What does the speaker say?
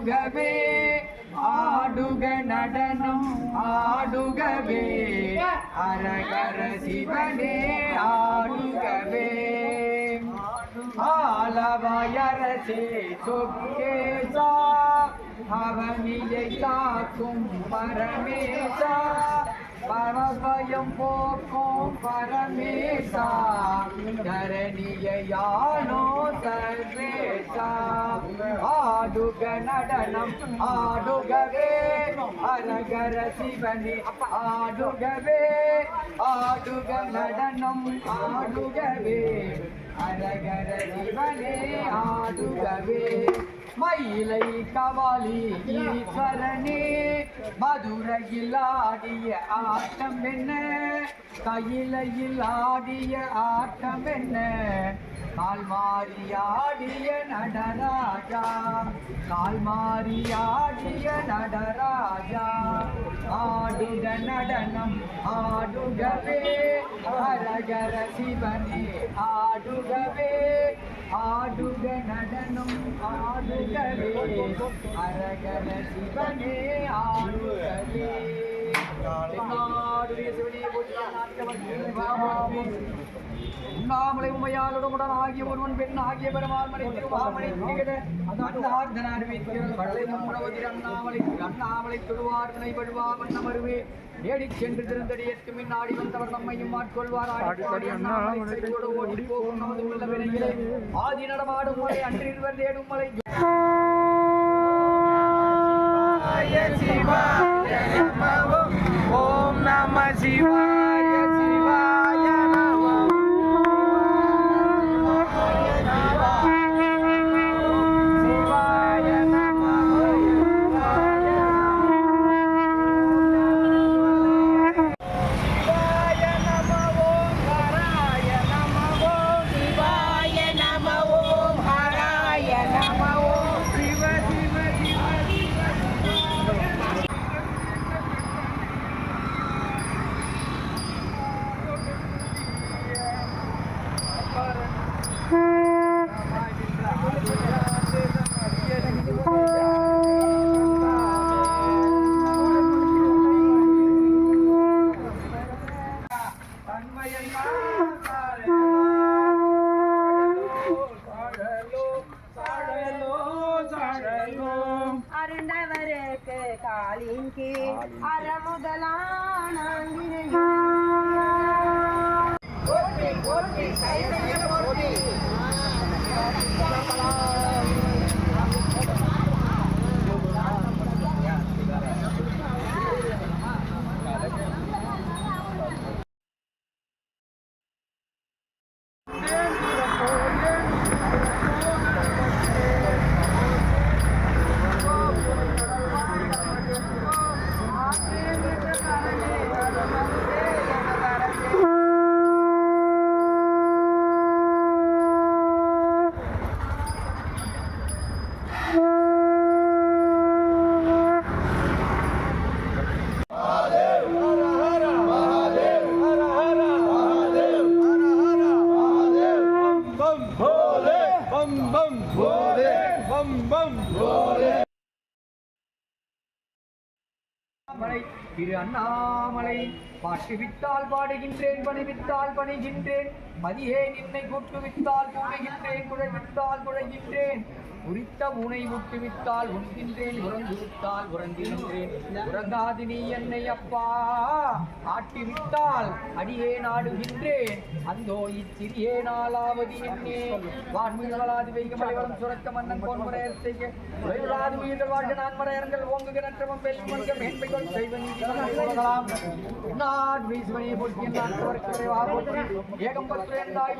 ஆடுகவே ஆடுக நடனம் ஆடுகவே. அரகர சிவனே ஆடுகவே. ஆலவயரசே சொக்கேசா அவனியை காக்கும் பரமேசா. பரபயம் போக்கும் பரமேசா. தரணியானோ சர்வேசா ஆடுக நடனம் ஆடுகவே அரகர சிவனி ஆடுகவே ஆடுக நடனம் ஆடுகவே அரகர சிவனே ஆடுகவே. மயிலை கவாலி ஈஸ்வரனே மதுரையில் ஆடிய ஆட்டம் என்ன? கையிலையில் ஆடிய ஆட்டம் என்ன? கால்மாரியாடிய நடராஜா கால்மாரியாடிய நடராஜா ஆடுக நடனம் ஆடுகவே ஹரகர சிவனே ஆடுகவே ஆடுக நடனம் ஆடுகவே அரகர சிவனே ஆடுகவே தென்னாடுடைய சிவனே போற்றி உண்ணாமலை உமையாளுடன் ஆகிய ஒருவன் பெண் ஆகிய பெருமாள் அண்ணாமலை அண்ணாமலை தொழுவார் துணை படுவா தேடிச் சென்று திருந்தடி எட்டு மின்னாடி வந்தவர் நம்மையும் ஆட்கொள்வார் ஓடி போகும் நமது உள்ள வினையிலே ஆதி நடமாடும் மலை அன்றிருவர் தேடும் மலை சிவா அருந்தவருக்கு காலின் கீழ் அறமுதலான போற்றி அண்ணாமலை திரு அண்ணாமலை பாட்டு விட்டால் பாடுகின்றேன் பணி விட்டால் பணிகின்றேன் மதியே நின்னை கூட்டு விட்டால் கூடுகின்றேன் குழைவித்தால் குழைகின்றேன் உரித்த உனை விட்டு விட்டால் உண்கின்றேன் உறங்கு வித்தால் உறங்குகின்றேன் உறங்காது நீ என்னை அப்பா. ஆட்டி விட்டால் அடியே நாடுகின்றேன் அந்தோ இச்சிறியே நாளாவது என்னே. வான்மீகளாது வெய்கமலை வளம் சுரக்க மன்னன் போன்முறையர் செய்ய உயிர்கள் வாழ்க நான் மறையரங்கள் ஓங்குகிற நற்றவம் வெல்வங்க மேன்மைகள் செய்வன் नाट् विस्मये पुष्यन् नाट् वर्करे वा पुष्यन् एकं पत्रेण दायि